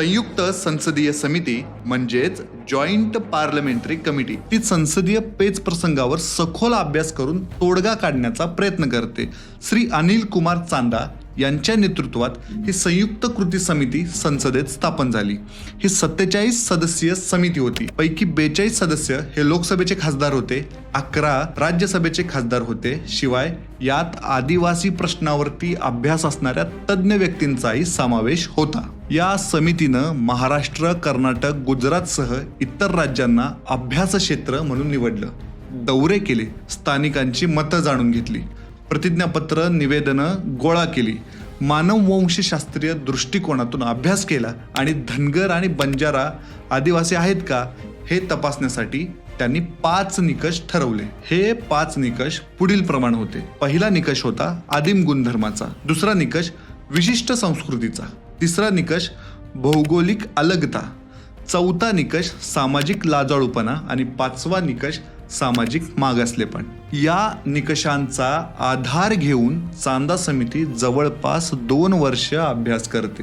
संयुक्त संसदीय समिती म्हणजेच जॉईंट पार्लमेंटरी कमिटी. ती संसदीय पेच प्रसंगावर सखोल अभ्यास करून तोडगा काढण्याचा प्रयत्न करते. श्री अनिल कुमार चांदा यांच्या नेतृत्वात ही संयुक्त कृती समिती संसदेत स्थापन झाली. ही सत्तेचाळीस सदस्यीय समिती होती. पैकी बेचाळीस सदस्य हे लोकसभेचे खासदार होते. अकरा राज्यसभेचे खासदार होते. शिवाय यात आदिवासी प्रश्नावरती अभ्यास असणाऱ्या तज्ज्ञ व्यक्तींचाही समावेश होता. या समितीनं महाराष्ट्र कर्नाटक गुजरातसह इतर राज्यांना अभ्यास क्षेत्र म्हणून निवडलं. दौरे केले. स्थानिकांची मतं जाणून घेतली. प्रतिज्ञापत्र निवेदनं गोळा केली. मानववंशशास्त्रीय दृष्टिकोनातून अभ्यास केला आणि धनगर आणि बंजारा आदिवासी आहेत का हे तपासण्यासाठी त्यांनी पाच निकष ठरवले. हे पाच निकष पुढील प्रमाण होते. पहिला निकष होता आदिम गुणधर्माचा. दुसरा निकष विशिष्ट संस्कृतीचा. तिसरा निकष भौगोलिक अलगता. चौथा निकष सामाजिक लाजाळूपणा. आणि पाचवा निकष सामाजिक मागासलेपण. या निकषांचा आधार घेऊन चांदा समिती जवळपास दोन वर्ष अभ्यास करते.